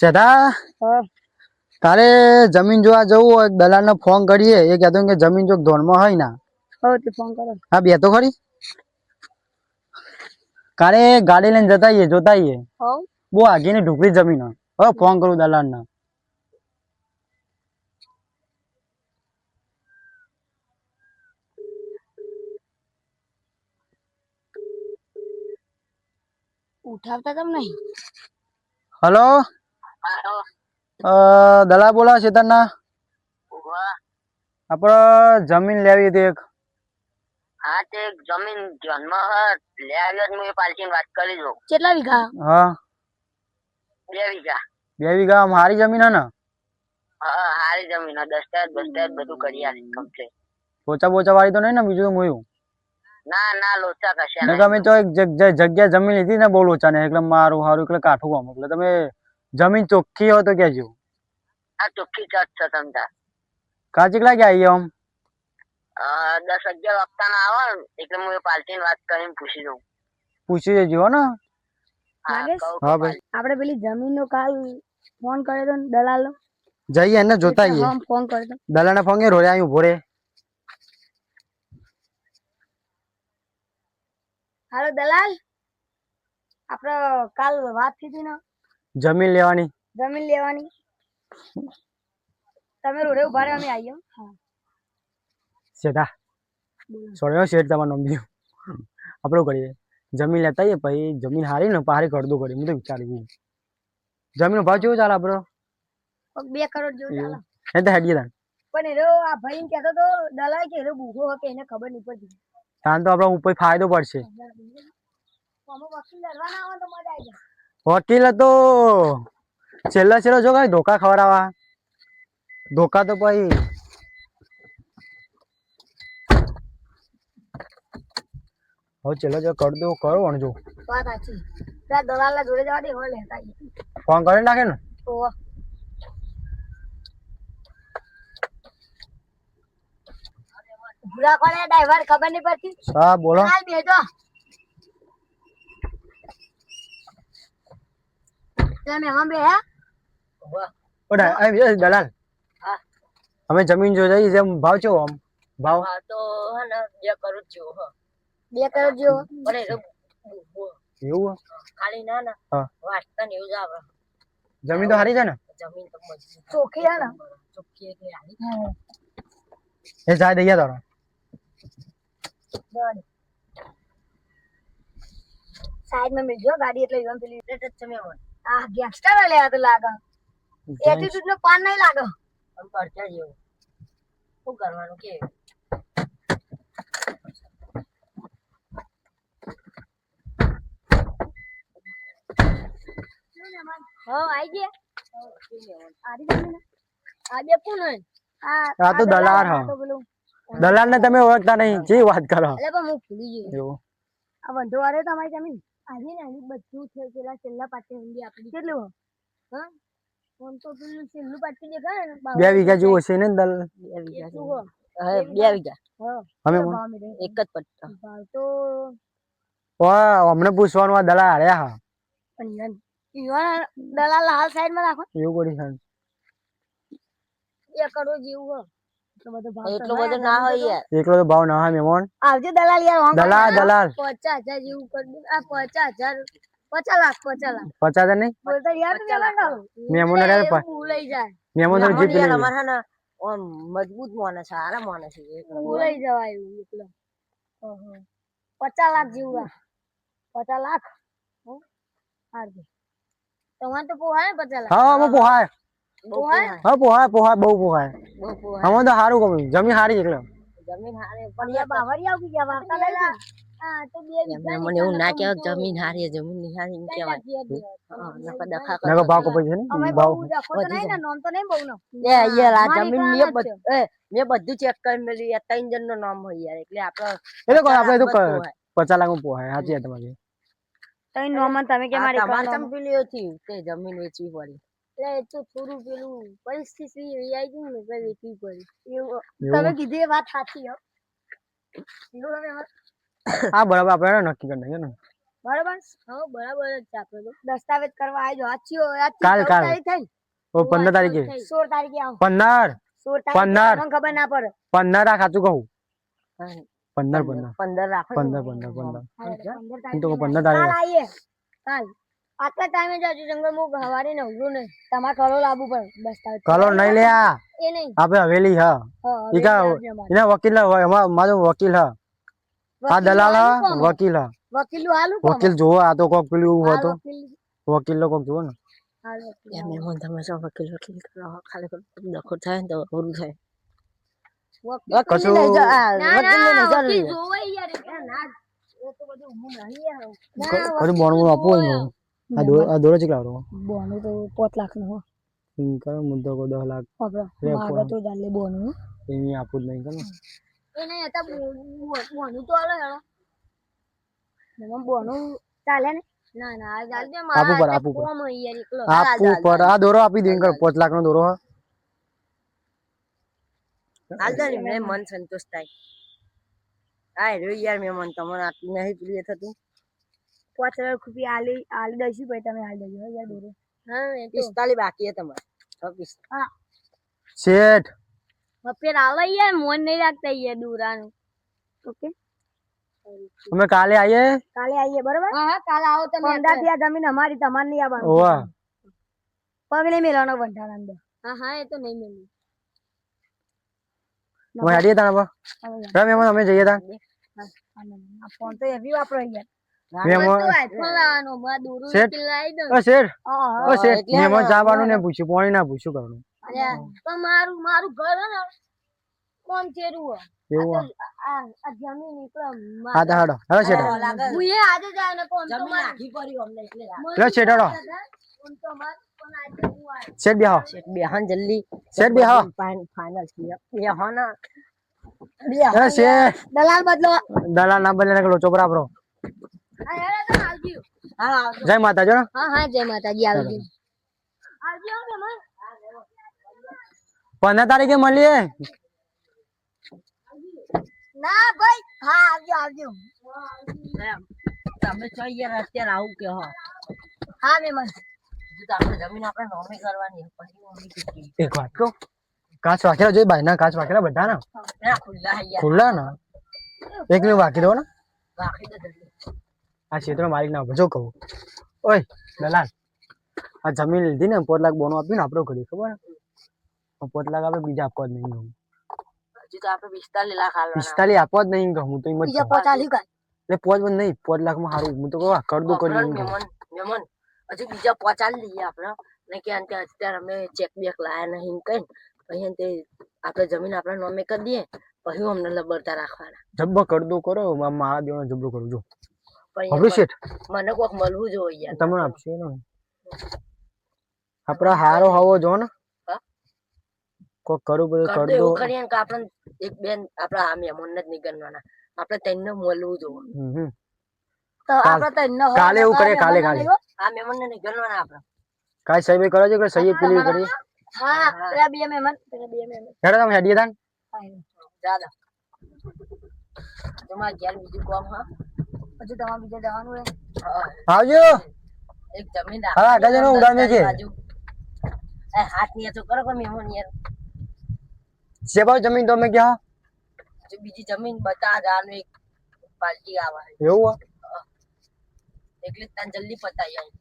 સેઠા તારે જમીન જોવા જવું હોય દલાલ ને ફોન કરીએ. એ કહેતો કે જમીન જો ધોનમાં હોય ના. ફોન કરો. હા બે તો ખરી. કાલે ગાડી લઈને જતા આઈએ જોતા આઈએ બહુ આગીની ઢુકડી જમીન હવે ફોન કરું દલાલ ને ઉઠાવતા કેમ નહીં? હલો? અ, દલાલ બોલા ચેતનના આપણે જમીન લેવી હતી એક. હા તે જમીન જન્મ લે આવ્યો જ હું પાલટી વાત કરી દઉં કેટલા વીઘા? હા. બે વીઘા. બે વીઘા મારી જમીન હે ને? હા હારી જમીન હા, દસ્તાવેજ બસ્તાવેજ બધું કરી આલી કમ્પ્લીટ પોચા પોચા વાળી તો નહીં ને બીજું તો મોયું ના ના લોચા કશા ને નહીં તમે તો એક જગ- જગ- જગ્યા જમીન લીધી ને બહુ લોચા ને એટલે મારું સારું એટલે કાઠું કામ. એટલે તમે જમીન ચોખ્ખી હોય તો કેજો આ ચોખ્ખી ચટ છે તમને કાચી લાગે આવીએ આમ? દસ અગિયાર વખતા ના આવે એટલે હું એ પાલટી વાત કરીને પૂછી દઉં પૂછી દેજો હો ને. હા હા ભાઈ. આપણે પેલી જમીન નો કાલ ફોન કર્યો તો ને દલાલ જઈએ એને જોતા આવીએ. ફોન કર્યો દલાલ ને ફોન રોડે અહીં ઊભો હાલો દલાલ. આપણે કાલ વાત થઈ હતી ને. જમીન લેવાની. જમીન લેવાની. તમે રોડે ઊભા રહો અમે આવીએ. હા. બોલો. શેઠ તમારું નામ આપણું કરીએ. જમીન લેતા આવીએ પછી જમીન હારી ને પારી કરદું કરી હું તો વિચાર્યું જમીન ભાવ કેવો ચાલે આપણો? બે કરોડ જેવું ચાલે. એ તો હેડી તાન પણ એનો આ ભાઈ કહેતો તો દલાય કે એનો બુખો હતો એને ખબર નહીં પડતી તાન તો આપણો ઉપર ફાયદો પડશે. અમે વકીલ લડવાના આવે તો મજા આવી જાય. વકીલ તો છેલ્લા છેલ્લો જો કઈ ધોકા ખવડાવા ધોકા તો પછી હવે છેલ્લો જો કર દો કરો અણજો વાત સાચી. જોડે જવા દે હવે લેતા ફોન કરી નાખે ને? કોને ડ્રાઈવર ખબર નહીં પડતી? હા બોલો. હાલ બેજો તમે મહેમાન બે હે. ઓડા આ બીજો દલાલ. હા. અમે જમીન જો જઈએ જેમ ભાવ છો આમ ભાવ. હા તો હે ને બે કરું જ છું હો. બે કરોડ જેવો? બુ- એવું? ખાલી ના ના. હા. વાંચતા ને એવું જ આવે. જમીન તો હારી છે ને? જમીન તો ચોખ્ખી હે ને? ચોખ્ખી એટલે હારી. એ જાય દઈએ તારો. સાઈડમાં મિલજો ગાડી એટલે ઈવન પેલી રેટ જ છે મને. આ ગેંગસ્ટર લે આ તો લાગે એટીટ્યુડ નો પાન નહીં લાગે આમ પરચા જેવું શું કરવાનું કે હો આઈ ગયા આરી જમીન આ બે કોણ હે આ આ તો દલાલ આ હા. તો પેલું દલાલ ને તમે ઓળખતા નહીં જે વાત કરો એટલે પણ હું ભૂલી ગયો એવું આ વંધો વાળે તમારી જમીન આજે ને બધું છે પેલા છેલ્લા પાટે ઊંડી આપડી કેટલું હા? ફોન તો પેલું છેલ્લું પાટી દેખાય ને? બે વીઘા જેવું હશે ને દલ? બે વીઘા. હો. હા, બે વીઘા. હા. અમે? એક જ પટ્ટા. ભાવ તો વાહ અમને પૂછવાનું આ દલાલ હાર્યા હા. પણ યાર ઈવન દલાલ હાલ સાઈડમાં રાખો. એવું કરી છે બે કરોડ જેવું હો એટલો બધો ના હોય યાર એટલો તો ભાવ ના હોય મેમોન આવજો દલાલ યાર દલાલ દલાલ 50000 જેવું કર દે આ પચાસ હજાર પચાસ લાખ પચાસ લાખ પચાસ નહીં બોલતા યાર તું પચાસ પેલા લાખ. કહું. મેમોને એટલે રે ભૂલાઈ જાય મહેમાન તો જીત યાર લે અમારે હે મજબૂત માણસ સારા માણસ છે ભૂલાઈ જવાય એવું એટલે ઓહો. પચાસ લાખ જેવું લાખ પચાસ લાખ હો? હારજે. તમારે તો પોહાય ને પચાસ લાખ હા અમે? પોહાય. હા પોહાય પોહાય બહુ પોહાય. બહુ અમે તો સારું ગમ્યું જમીન સારી એટલે. જમીન હારી. પણ પણ યાર આવી ગયા વાર્તા લઈ હા તો બે વીઘા મને એવું ના કહેવાય જમીન હારી જમીનની હારી કહેવાય. હા, દખા નકર કરતો ભાવ કપાઈ છે ને? ભાવ બહુ ડખો તો નહીં ને નોમ તો નહીં બહુ નો લે યાર આ જમીન કામ મેં જ બધ- એ, મેં બધું ચેક કરી મેલ્યું યાર ત્રણ જણનું નામ હોય યાર. એટલે એટલે કોઈ આપણે તો પચાસ લાખમાં પોહાય. સાચી તમારી. તમે કે મારી તમારે કામ ચમ પેલું તે જમીન વેચવી પડી. એટલે એ તો થોડું પેલું પરિસ્થિતિ એવી આવી ગઈ ને એટલે વેચવી પડી. એવું એવું? તમે કીધી એ વાત સાચી હો. એવું હવે હવે હા બરાબર આપણે નક્કી કરી નાખીએ ને. બરાબર? હા બરાબર જ છે આપણે તો. દસ્તાવેજ કરવા આવી જાઓ આજથી આજથી કાલ, ચૌદ કાલ. તારીખ થઈ. ને? ઓ પંદર તારીખે. થઈ. સોળ તારીખે આવો. પંદર. સોળ તારીખે પંદર. તમને ખબર ના પડે. પંદર આ સાચું કહું? હા. પંદર પંદર. પંદર. રાખો પંદર પંદર પંદર. હા, એટલે પંદર હું તો કહું તારીખે પંદર કાલ તારીખે આવીએ. કાલ. આટલા ટાઈમે જજો જંગલ મુ હવારે નવરું નહીં. તમારે કલો લાવવું પડે. દસ્તાવેજ કલર નહીં લે આ. એ નહીં. આપણે હવેલી હા. ઈકા. એના વકીલ હા, એમાં મારો વકીલ હા. આ દલાલ હા. કોમ? વકીલ હાલુ વકીલું વકીલ જોવો આ તો કોક પેલું હતો. વકીલ- લો કોક જોવો ને. હાલ વકીલ, યાર મહેમાન તમે શું વકીલ વકીલ કરો? ખાલી દખો થાય તો ઓલું થાય. વકીલ કશું- વકીલ જોવે યાર. ના, તો બધું હું નહીં ના, વકીલ બોનું તો આપવું હોય ને. આ દોરો આ દોરો ચેટલા આવડો બોનું તો પાંચ લાખનું હો. એમ કરો મુદ્દો કો લાખ. તો જાલે બોનું. એની આપવું નહીં કરે હતા બોનું તો હેડો. ચાલે ને? ના ના આ ચાલ દે મારા પડે, હાથે આપવું પડે. યાર એકલો. આપવું પડે આ દોરો આપી દે કર. પાંચ લાખ નો દોરો હા. હાલ દે ને મન સંતોષ થાય. હા રહ્યો યાર મહેમાન તમને આટલું નહીં પ્રિય થતું. પાંચ હજાર રૂપિયા આલી આલી દઈશું ભાઈ તમે આલી દેજો હો યાર દોરો. હા એ બાકી હે તમારે. શેઠ. ફેર આવે યાર મોન નહીં રાખતા યાર દોરાનું. ઓકે. અમે કાલે આવીએ કાલે આવીએ બરોબર? હા હા કાલે આવો તમે અંડા આ જમીન અમારી તમારે નહીં આવવાનું. ઓવા. પગલે મેલાનો મેળવાનો અંદર. હા હા એ તો નહીં મેળવું અમે હેડીએ તાણ પર રમે અમે જઈએ તાણ. ફોન તો એવી વાપરો યાર. જવાનું ને પૂછ્યું પોણી ના પૂછ્યું કરવાનું પણ મારું મારું ઘર ને કોમ ચેરું એવું આ આ જમીન એટલે હા તો હેડો હેડો શેઠ. હું એ આજે જાય ને લે હેડો તો શેઠ બેહો. બેહન જલ્દી. શેઠ બેહો. ફાઇનલ દલાલ બદલો. દલાલ ના બદલે લોચો ચોપરા આપરો હા હેડો તમે આવજો હા જય માતાજી હા. હા જય માતાજી આવજો. પંદર તારીખે મળીએ. ના ભાઈ. હા આવજો આવજો. તમે છો યાર અત્યારે આવું કે હો હા મહેમાન મન જમીન આપણે નોમી કરવાની છે. પછી નોમી કેટલી એક વાત કહું કાચ વાકેલા જોઈએ ભાઈ ના કાચ વાકેલા બધા ના ખુલ્લા ના. એક ને વાકી દો ને. દે જલ્દી. આ ક્ષેત્ર માલિક ના ભજો કહું. ઓય દલાલ. આ જમીન લીધી ને પોત લાખ બોનો આપ્યું ને આપણો કર્યું ખબર પોત લાખ આપણે બીજા આપવા જ નહીં ગમું. હજુ તો આપણે પિસ્તાલીસ આપવા જ નહીં ગમું તો એમ જ એટલે પોચ બંધ નહીં પોચ લાખમાં સારું હું તો કહું કરદું કરી મહેમાન હજુ બીજા પહોંચાડી લઈએ આપણે. ને કે અંતે અત્યારે અમે ચેક બેક લાયા નહીં કઈ પછી અંતે આપણે જમીન આપણા નોમે કરી દઈએ પછી અમને લબડતા રાખવાના. જબ્બો કરદો કરો મા- મારા દેવાનો જબ્બો કરું જો. પછી મને કોક મળવું જોઈએ યાર. તમને આપશે ને. આપડા હારો હવો જો ને? કોક કરું બધું કરદો એવું કરીએ કે આપણે એક બેન આપણા આ મહેમાન જ નહીં ગણવાના આપણે તેને મળવું જોઈએ. તો આપણે કાલે એવું કરીએ કાલે કાલે. આ મહેમાન ને આપણે. કાલે સહી બી કરો છો કે સહી પેલી કરી હા પેલા બે મહેમાન પેલા બે મહેમાન. હેડો તમે હેડીએ દાન દાદા તમારે ઘેર બીજું કોમ હા? હજુ તમારે બીજે જવાનું હોય? આવજો. એક જમીન હા, ગજનો ઉડાડને છે. એ હાથની તો કરો કે યાર. છે ભાવ જમીન તો અમે ગયા જો બીજી જમીન બતા હજારનું એક પાલટી આવે. એવું હે? એટલે તને જલ્દી પતાઈ જાય